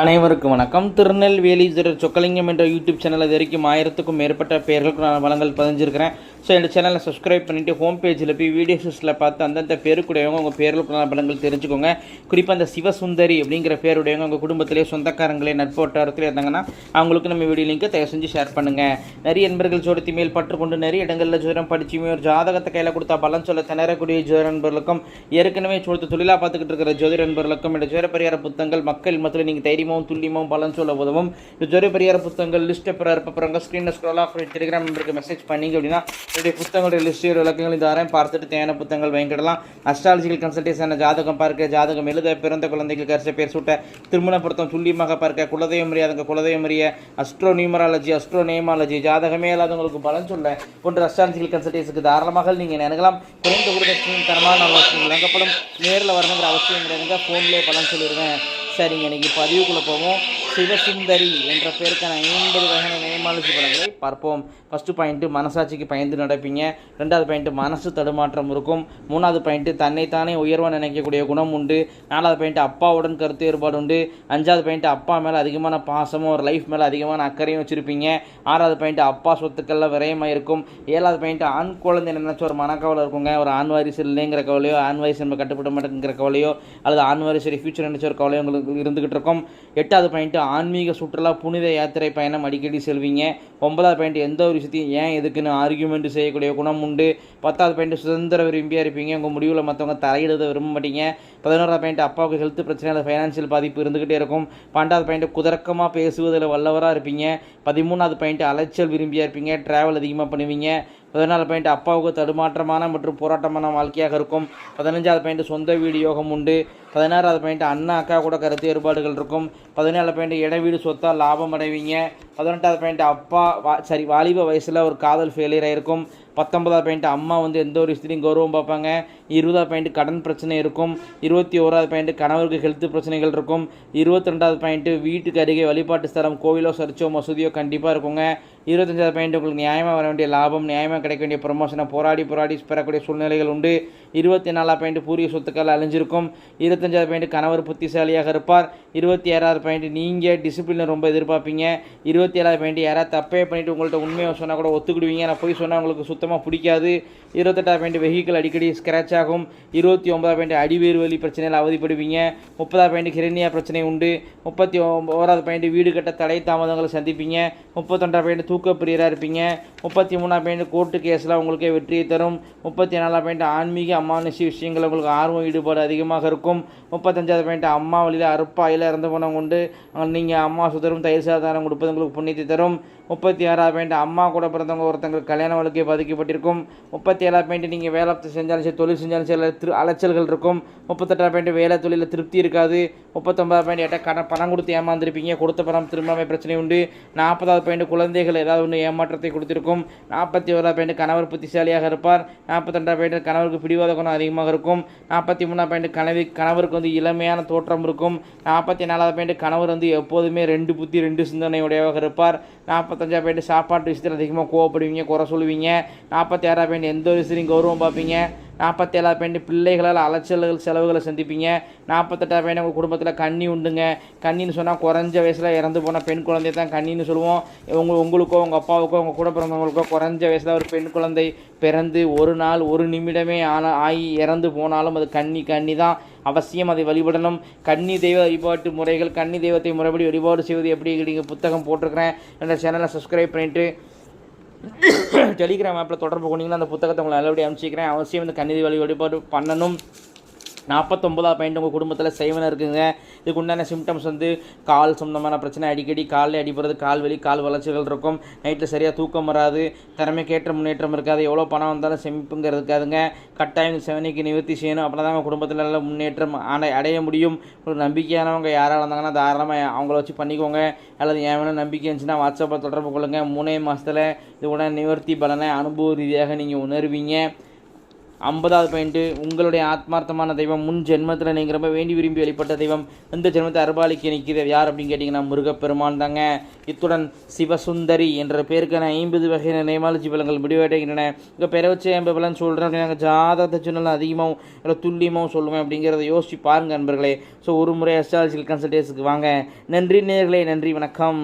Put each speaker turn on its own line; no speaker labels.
அனைவருக்கும் வணக்கம். திருநெல்வேலி திரு சொக்கலிங்கம் என்ற யூடியூப் சேனல் வரைக்கும் ஆயிரத்துக்கும் மேற்பட்ட பெயர்களுக்கு நான் வளங்கள் பதிஞ்சிருக்கிறேன். ஸோ இந்த சேனலை சப்ஸ்கிரைப் பண்ணிவிட்டு ஹோம் பேஜில் போய் வீடியோஸில் பார்த்து அந்தந்த பேருக்குடையவங்க உங்கள் பேர்களுக்கு பலங்கள் தெரிஞ்சுக்கோங்க. குறிப்பாக அந்த சிவசுந்தரி அப்படிங்கிற பேருடையவங்க உங்கள் குடும்பத்திலே சொந்தக்காரங்களே நட்பு வட்டாரத்தில் இருந்தாங்கன்னா அவங்களுக்கு நம்ம வீடியோ லிங்கை தயவு செஞ்சு ஷேர் பண்ணுங்கள் நிறைய நண்பர்கள் ஜோடத்தி மேல் பற்றுக்கொண்டு நிறைய இடங்களில் ஜோரம் படிச்சுமே ஒரு ஜாதகத்தை கையில் கொடுத்தா பலன் சொல்ல திணறக்கூடிய ஜோர நண்பர்களுக்கும் ஏற்கனவே சொல்லிட்டு தொழிலாக பார்த்துக்கிட்டு இருக்கிற ஜோதிட நண்பர்களுக்கும் இந்த ஜோர பரிகார புத்தகங்கள் மக்கள் மத்தியில் நீங்கள் தைரியமாகவும் துல்லியமாகவும் பலன் சொல்ல உதவும். இந்த பெரியார் புத்தகங்கள் லிஸ்ட்டை பிற இருப்பங்க ஸ்க்ரீனில் ஸ்க்ரோல் ஆஃப் டெலிகிராம் நம்பருக்கு மெசேஜ் பண்ணிங்க அப்படின்னா என்னுடைய புத்தகங்களுடைய லிஸ்ட் விளக்கங்கள் இந்த பார்த்துட்டு தேவையான புத்தகங்கள் வாங்கிடலாம். அஸ்ட்ராலஜிக்கல் கன்சல்டேஷன் ஜாதகம் பார்க்க ஜாதகம் எழுத பிறந்த குழந்தைகள் கரிச பேர் சூட்ட திருமண பொருத்தம் துல்லியமாக பார்க்க குலதெய்வம் அறியாதவங்க குலதெய்வம் அறிய அஸ்ட்ரோ நியூமராலஜி அஸ்ட்ரோ நேமாலஜி ஜாதகமே இல்லாதவங்களுக்கு பலன் சொல்ல போன்ற அஸ்ட்ராலஜிக்கல் கன்சல்டேஷனுக்கு தாராளமாக நீங்கள் நினைக்கலாம் குறைந்த குறைந்த தரமான வழங்கப்படும். நேரில் வரணுங்கிற அவசியம் கிடையாதுங்க. ஃபோன்லேயே பலன் சொல்லிடுவேன். சரிங்க இன்றைக்கி பதிவுக்குள்ளே போவோம். சிவசுந்தரி என்ற பேருக்கான ஐம்பது வகையான நேமாலஜி பலன்களை பார்ப்போம். ஃபஸ்ட்டு பாயிண்ட்டு மனசாட்சிக்கு பயந்து நடப்பீங்க. ரெண்டாவது பாயிண்ட்டு மனசு தடுமாற்றம் இருக்கும். மூணாவது பாயிண்ட்டு தன்னைத்தானே உயர்வாக நினைக்கக்கூடிய குணம் உண்டு. நாலாவது பாயிண்ட்டு அப்பாவுடன் கருத்து ஏற்பாடு உண்டு. அஞ்சாவது பாயிண்ட்டு அப்பா மேலே அதிகமான பாசமும் ஒரு லைஃப் மேலே அதிகமான அக்கறையும் வச்சுருப்பீங்க. ஆறாவது பாயிண்ட்டு அப்பா சொத்துக்களில் விரயமாக இருக்கும். ஏழாவது பாயிண்ட்டு ஆண் குழந்தை நினைச்ச ஒரு மனக்கவலை இருக்குங்க. ஒரு ஆண் வாரிசு இல்லைங்கிற கவலையோ ஆண் வாரிசு நம்ம கட்டுப்பட மாட்டேங்கிற கவலையோ அல்லது ஆண் வாரிசு ஃபியூச்சர் நினைச்ச ஒரு கவலையோ உங்களுக்கு இருந்துகிட்டு இருக்கும். எட்டாவது பாயிண்ட்டு ஆன்மீக சுற்றுலா புனித யாத்திரை பயணம் அடிக்கடி செல்வீங்க. ஒன்பதாவது பாயிண்ட் எந்த ஒரு விஷயத்தையும் ஏன் எதுக்குன்னு ஆர்கியூமெண்ட் செய்யக்கூடிய குணம் உண்டு. பத்தாவது பாயிண்ட் சுதந்திர விரும்பியாக இருப்பீங்க. உங்கள் முடிவில் மற்றவங்க தலையிடுத விரும்ப மாட்டீங்க. பதினோராவது பாயிண்ட் அப்பாவுக்கு ஹெல்த் பிரச்சனை அல்லது ஃபைனான்சியல் பாதிப்பு இருந்துகிட்டே இருக்கும். பன்னெண்டாவது பாயிண்ட் குதர்க்கமாக பேசுவதில் வல்லவராக இருப்பீங்க. பதிமூணாவது பாயிண்ட் அலைச்சல் விரும்பியாக இருப்பீங்க. ட்ராவல் அதிகமாக பண்ணுவீங்க. பதினாலு பாயிண்ட் அப்பாவுக்கு தடுமாற்றமான மற்றும் போராட்டமான வாழ்க்கையாக இருக்கும். பதினஞ்சாவது பாயிண்ட் சொந்த வீடு யோகம் உண்டு. பதினாறாவது பாயிண்ட் அண்ணா அக்கா கூட கருத்து வேறுபாடுகள் இருக்கும். பதினேழு பாயிண்ட் இட வீடு சொத்தா லாபம் அடைவீங்க. பதினெட்டாவது பாயிண்ட் அப்பா வா சரி வாலிப வயசில் ஒரு காதல் ஃபெயிலியர் ஆகிருக்கும் பத்தொன்பதாவது பாயிண்ட் அம்மா வந்து எந்த ஒரு விஷயத்தையும் கௌரவம் பார்ப்பாங்க. இருபதாவது பாயிண்ட் கடன் பிரச்சனை இருக்கும். இருபத்தி ஓராவது பாயிண்ட் கணவருக்கு ஹெல்த் பிரச்சனைகள் இருக்கும். இருபத்தி ரெண்டாவது பாயிண்ட்டு வீட்டுக்கு அருகே வழிபாட்டு ஸ்தலம் கோவிலோ சர்ச்சோ மசூதியோ கண்டிப்பாக இருக்குங்க. இருபத்தஞ்சாவது பாயிண்ட் உங்களுக்கு நியாயமாக வர வேண்டிய லாபம் நியாயமாக கிடைக்க வேண்டிய ப்ரொமோஷனை போராடி போராடி பெறக்கூடிய சூழ்நிலைகள் உண்டு. இருபத்தி நாலாவது பாயிண்ட் பூரிய சொத்துக்கள் அழிஞ்சிருக்கும். இருபத்தஞ்சாவது பாயிண்ட் கணவர் புத்திசாலியாக இருப்பார். இருபத்தி ஏழாவது பாயிண்ட் நீங்கள் டிசிப்ளினை ரொம்ப எதிர்பார்ப்பீங்க. இருபத்தி ஏழாவது பாயிண்ட் யாராவது தப்பே பண்ணிவிட்டு உங்கள்கிட்ட உண்மையை சொன்னால் கூட ஒத்துக்கிடுவீங்க. நான் போய் சொன்னால் உங்களுக்கு சுத்தமாக பிடிக்காது. இருபத்தெட்டாவது பாயிண்ட் வெஹிக்கிள் அடிக்கடி ஸ்க்ராட்ச் ஆகும். இருபத்தி ஒன்பதாவது பாயிண்ட் அடிவேறு வலி பிரச்சனையில் அவதிப்படுவீங்க. முப்பதாவது பாயிண்ட் கிரண்யா பிரச்சனை உண்டு. முப்பத்தி ஓராவது பாயிண்ட் வீடு கட்ட தடை தாமதங்களை சந்திப்பீங்க. முப்பத்தொன்றாவது பாயிண்ட் தூக்கப்பிரியராக இருப்பீங்க. முப்பத்தி மூணாவது பாயிண்ட் கோர்ட்டு கேஸில் உங்களுக்கே வெற்றியை தரும். முப்பத்தி நாலாம் பாயிண்ட் ஆன்மீக அமானுஷி விஷயங்கள் உங்களுக்கு ஆர்வம் ஈடுபாடு அதிகமாக இருக்கும். முப்பத்தஞ்சாவது பாயிண்ட் அம்மா வழியில் அறுப்பாயில் இறந்து போனவங்க உண்டு. நீங்கள் அம்மா சுதரும் தயிர் சாதாரம் கொடுப்பது உங்களுக்கு புண்ணியத்தை தரும். முப்பத்தி ஆறாவது பாயிண்ட் அம்மா கூட பிறந்தவங்க ஒருத்தங்களுக்கு கல்யாண வாழ்க்கை பாதிக்கப்பட்டிருக்கும். முப்பத்தி ஏழாவது பாயிண்ட் நீங்கள் வேலை செஞ்சாலும் சரி தொழில் செஞ்சாலும் சரி திரு அலைச்சல்கள் இருக்கும். முப்பத்தெட்டாவது பாயிண்ட் வேலை தொழிலில் திருப்தி இருக்காது. முப்பத்தொன்பதாவது பாயிண்ட் எட்ட கடன் பணம் கொடுத்து ஏமாந்துருப்பீங்க. கொடுத்த பணம் திரும்பாமை பிரச்சனை உண்டு. நாற்பதாவது பாயிண்ட் குழந்தைகள் ஏதாவது ஒன்று ஏமாற்றத்தை கொடுத்திருக்கும். நாற்பத்தி ஓராவது பாயிண்ட் கணவர் புத்திசாலியாக இருப்பார். நாற்பத்தெண்டாவது பாயிண்ட் கணவருக்கு பிடிவாத குணம் அதிகமாக இருக்கும். நாற்பத்தி மூணாவது பாயிண்ட் கனவி கணவருக்கு வந்து இளமையான தோற்றம் இருக்கும். நாற்பத்தி நாலாவது பாயிண்ட் கணவர் வந்து எப்போதுமே ரெண்டு புத்தி ரெண்டு சிந்தனையுடையவாக இருப்பார். நாற்பத்தஞ்சா பாயிண்ட் சாப்பாட்டு விஷயத்தில் அதிகமாக கோவப்படுவீங்க குறை சொல்லுவீங்க. நாற்பத்தி ஆறாவது பாயிண்ட் எந்த ஒரு விஷயத்தையும் கௌரவம் பார்ப்பீங்க. நாற்பத்தேழாவது பாயிண்ட் பிள்ளைகளால் அலைச்சல்கள் செலவுகளை சந்திப்பீங்க. நாற்பத்தெட்டாவது பாயிண்ட் உங்கள் குடும்பத்தில் கண்ணி உண்டுங்க. கண்ணின்னு சொன்னால் குறைஞ்ச வயசில் இறந்து போன பெண் குழந்தை தான் கண்ணின்னு சொல்லுவோம். உங்கள் உங்களுக்கோ உங்கள் அப்பாவுக்கோ உங்கள் கூட பிறந்தவங்களுக்கோ குறைஞ்ச வயசில் ஒரு பெண் குழந்தை பிறந்து ஒரு நாள் ஒரு நிமிடமே ஆன ஆகி இறந்து போனாலும் அது கண்ணி கண்ணி தான். அவசியம் அதை வழிபடணும். கன்னி தெய்வ வழிபாட்டு முறைகள் கன்னி தெய்வத்தை முறைப்படி வழிபாடு செய்வது எப்படி? நீங்கள் புத்தகம் போட்டிருக்கிறேன். என்ற சேனலை சப்ஸ்கிரைப் பண்ணிவிட்டு டெலிகிராம் ஆப்பில் தொடர்பு கொண்டீங்கன்னா அந்த புத்தகத்தை உங்களை நல்லபடியாக அனுப்பிச்சிக்கிறேன் அவசியம் இந்த கன்னிதி வழி வழிபாடு பண்ணணும். நாற்பத்தொம்பதாவது பாயிண்ட் உங்கள் குடும்பத்தில் செய்வன இருக்குங்க. இதுக்கு உண்டான சிம்டம்ஸ் வந்து கால் சம்மந்தமான பிரச்சனை அடிக்கடி காலில் அடிப்படுறது கால் வலி கால் வளர்ச்சிகள் இருக்கும். நைட்டில் சரியாக தூக்கம் வராது திறமைக்கேற்ற முன்னேற்றம் இருக்காது. எவ்வளோ பணம் வந்தாலும் செமிப்புங்கிறது இருக்காதுங்க. கட்டாயம் செவனிக்கு நிவர்த்தி செய்யணும். அப்படின்னா தான் உங்கள் குடும்பத்தில் நல்ல முன்னேற்றம் அடை அடைய முடியும். ஒரு நம்பிக்கையானவங்க யாராக இருந்தாங்கன்னா தாராளமாக அவங்கள வச்சு பண்ணிக்கோங்க. அல்லது ஏன் வேணும் நம்பிக்கை இருந்துச்சுன்னா வாட்ஸ்அப்பில் தொடர்பு கொள்ளுங்கள் மூணே மாதத்தில் இது உடனே நிவர்த்தி பலனை அனுபவ ரீதியாக நீங்கள் உணர்வீங்க. ஐம்பதாவது பாயிண்ட்டு உங்களுடைய ஆத்மார்த்தமான தெய்வம் முன் ஜென்மத்தில் நீங்கள் ரொம்ப வேண்டி விரும்பி வெளிப்பட்ட தெய்வம் இந்த ஜென்மத்தை அருபாலிக்கு நிற்கிறது யார் அப்படின்னு கேட்டிங்கன்னா முருகப்பெருமான் தாங்க. இத்துடன் சிவசுந்தரி என்ற பேருக்கான ஐம்பது வகையான நேமாலஜி பலங்கள் முடிவடைகின்றன. இங்கே பெற வச்சு ஐம்பது பலன் சொல்கிறேன் நாங்கள் ஜாதகத்தை சொன்னாலும் அதிகமாகவும் இல்லை துல்லியமாகவும் சொல்லுவேன் அப்படிங்கிறத யோசிச்சு பாருங்கள் நண்பர்களே. ஸோ ஒரு முறை அஸ்ட்ராலஜிக்கல் கன்சல்டேஷனுக்கு வாங்க. நன்றி நேர்களே நன்றி வணக்கம்.